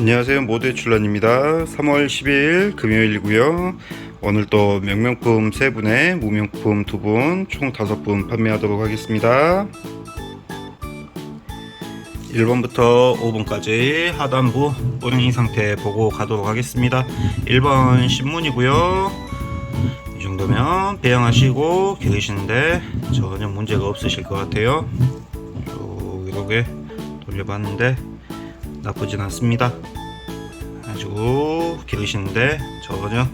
안녕하세요. 모두의 출란입니다. 3월 10일 금요일이고요. 오늘 또 명명품 3분에 무명품 2분 총 5분 판매하도록 하겠습니다. 1번부터 5번까지 하단부 뿌링 상태 보고 가도록 하겠습니다. 1번 신문이고요. 이 정도면 배양하시고 기르시는데 전혀 문제가 없으실 것 같아요. 쭉 이렇게 돌려봤는데 나쁘진 않습니다. 아주 기르시는데 전혀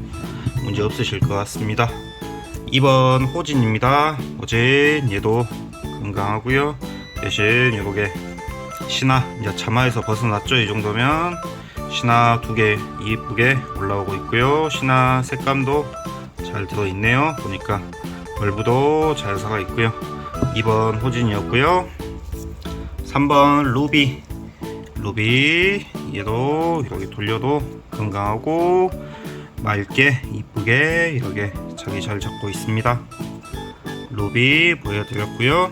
문제 없으실 것 같습니다. 2번 호진입니다. 호진 얘도 건강하고요. 대신 이렇게 신화 이제 차마에서 벗어났죠. 이 정도면 신화 두 개 이쁘게 올라오고 있고요. 신화 색감도 잘 들어있네요. 보니까 얼부도 잘 살아 있고요. 2번 호진이었고요. 3번 루비 루비 얘도 이렇게 돌려도 건강하고 맑게 이쁘게 이렇게 자기 잘 잡고 있습니다. 루비 보여드렸고요.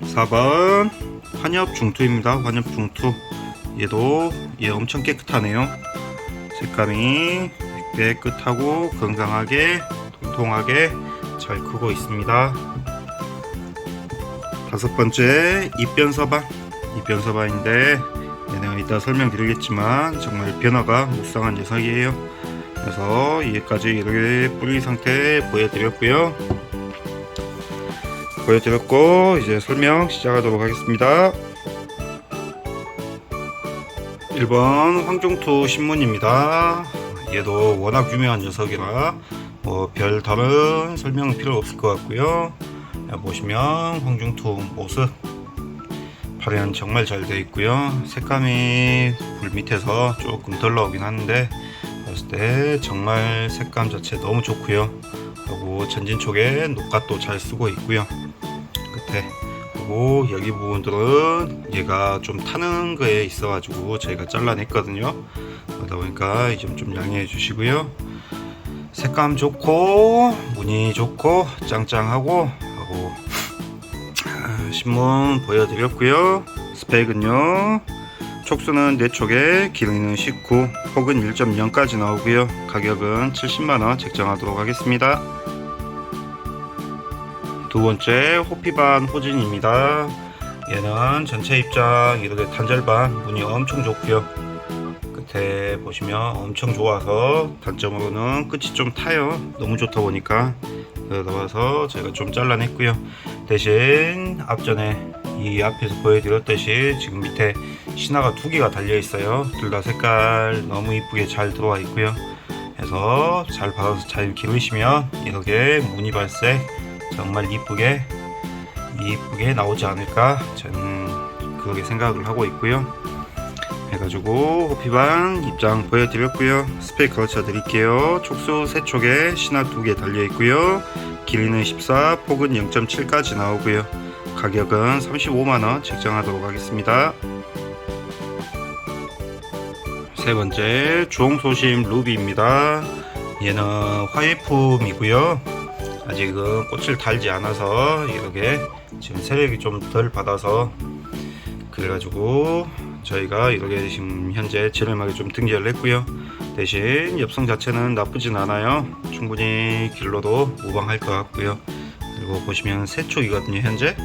4번 환엽 중투입니다. 환엽 중투. 얘도 얘 엄청 깨끗하네요. 색감이 깨끗하고 건강하게 통통하게 잘 크고 있습니다. 다섯 번째 입변서반 입변서반인데 얘네가 이따 설명드리겠지만 정말 변화가 무쌍한 녀석이에요. 그래서 얘까지 이렇게 뿌리 상태 보여드렸고요. 보여드렸고 이제 설명 시작하도록 하겠습니다. 1번 황종투 신문입니다. 얘도 워낙 유명한 녀석이라 뭐 별 다른 설명은 필요 없을 것 같고요. 보시면 황중투 모습 발현 정말 잘 되어 있고요. 색감이 불 밑에서 조금 덜 나오긴 하는데 봤을 때 정말 색감 자체 너무 좋고요. 그리고 전진 쪽에 녹갓도 잘 쓰고 있고요. 끝에. 그리고 여기 부분들은 얘가 좀 타는 거에 있어 가지고 저희가 잘라냈거든요. 그러다 보니까 이 점 좀 양해해 주시고요. 색감 좋고 무늬 좋고 짱짱하고 하고 신문 보여드렸고요. 스펙은요. 촉수는 4촉에 길이는 19 혹은 1.0까지 나오고요. 가격은 70만원 책정하도록 하겠습니다. 두 번째 호피반 호진입니다. 얘는 전체 입장 이렇게 단절반 무늬 엄청 좋고요. 끝에 보시면 엄청 좋아서 단점으로는 끝이 좀 타요. 너무 좋다 보니까 봐서 제가 좀 잘라냈고요. 대신 앞전에 이 앞에서 보여드렸듯이 지금 밑에 신화가 두 개가 달려 있어요. 둘 다 색깔 너무 이쁘게 잘 들어와 있고요. 그래서 잘 받아서 잘 기르시면 이렇게 무늬 발색 정말 이쁘게 이쁘게 나오지 않을까 저는 그렇게 생각을 하고 있고요 해가지고 호피반 입장 보여드렸고요. 스펙 거쳐 드릴게요. 촉수 3촉에 신화 2개 달려 있고요. 길이는 14 폭은 0.7까지 나오고요. 가격은 35만원 책정하도록 하겠습니다. 세 번째 주홍소심 루비입니다. 얘는 화이품이고요. 아직은 꽃을 달지 않아서 이렇게 지금 세력이 좀 덜 받아서 그래가지고 저희가 이렇게 지금 현재 저렴하게 좀 등재를 했고요. 대신 엽성 자체는 나쁘진 않아요. 충분히 길러도 무방할 것 같고요. 그리고 보시면 세 쪽이거든요 현재.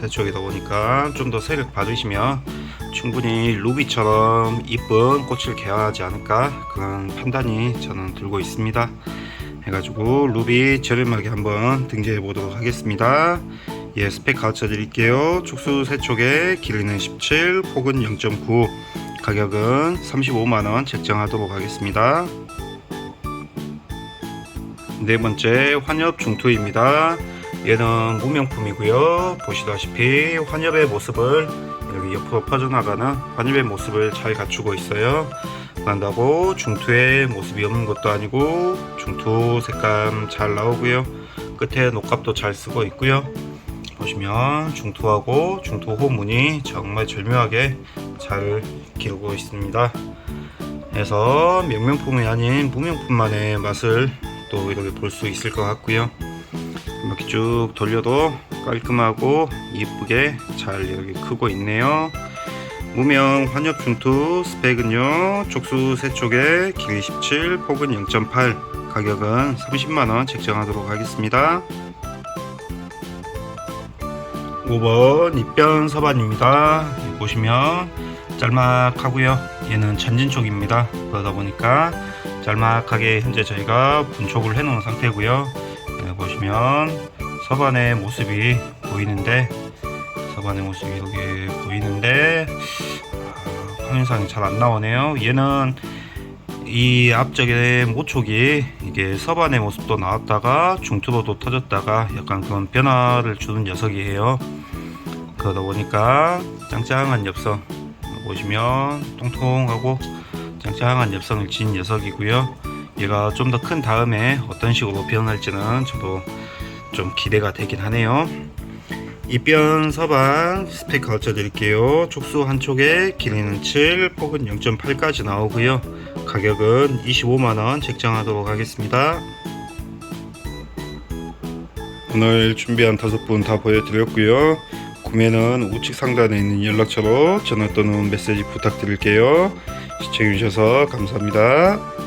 세 쪽이다 보니까 좀 더 세력 받으시면 충분히 루비처럼 이쁜 꽃을 개화하지 않을까 그런 판단이 저는 들고 있습니다. 해가지고 루비 저렴하게 한번 등재해 보도록 하겠습니다 예, 스펙 가르쳐 드릴게요. 촉수 세촉에 길이는 17, 폭은 0.9, 가격은 35만원 책정하도록 하겠습니다. 네 번째 환엽 중투입니다. 얘는 무명품이고요. 보시다시피 환엽의 모습을 여기 옆으로 퍼져나가는 환엽의 모습을 잘 갖추고 있어요. 그런다고 중투의 모습이 없는 것도 아니고 중투 색감 잘 나오고요. 끝에 녹갑도 잘 쓰고 있고요. 보시면 중투하고 중투 호문이 정말 절묘하게 잘 기르고 있습니다. 그래서 명명품이 아닌 무명품만의 맛을 또 이렇게 볼 수 있을 것 같고요. 이렇게 쭉 돌려도 깔끔하고 이쁘게 잘 이렇게 크고 있네요. 무명 환엽 중투 스펙은요 촉수 세 쪽에 길이 17 폭은 0.8 가격은 30만원 책정하도록 하겠습니다 5번 입변 서반입니다. 보시면 짤막하고요. 얘는 전진 쪽입니다. 그러다 보니까 짤막하게 현재 저희가 분촉을 해 놓은 상태고요. 여기 보시면 서반의 모습이 보이는데 서반의 모습이 이렇게 보이는데 아, 화면상이 잘 안 나오네요. 얘는 이 앞쪽에 모촉이 이게 서반의 모습도 나왔다가 중투로도 터졌다가 약간 그런 변화를 주는 녀석이에요. 그러다 보니까 짱짱한 엽성 보시면 통통하고 짱짱한 엽성을 지닌 녀석이고요. 얘가 좀 더 큰 다음에 어떤 식으로 변할지는 저도 좀 기대가 되긴 하네요 입변 서반 스펙 가르쳐 드릴게요. 촉수 한쪽에 길이는 7 폭은 0.8까지 나오고요. 가격은 25만원 책정하도록 하겠습니다. 오늘 준비한 다섯 분 다 보여드렸고요. 구매는 우측 상단에 있는 연락처로 전화 또는 메시지 부탁드릴게요. 시청해주셔서 감사합니다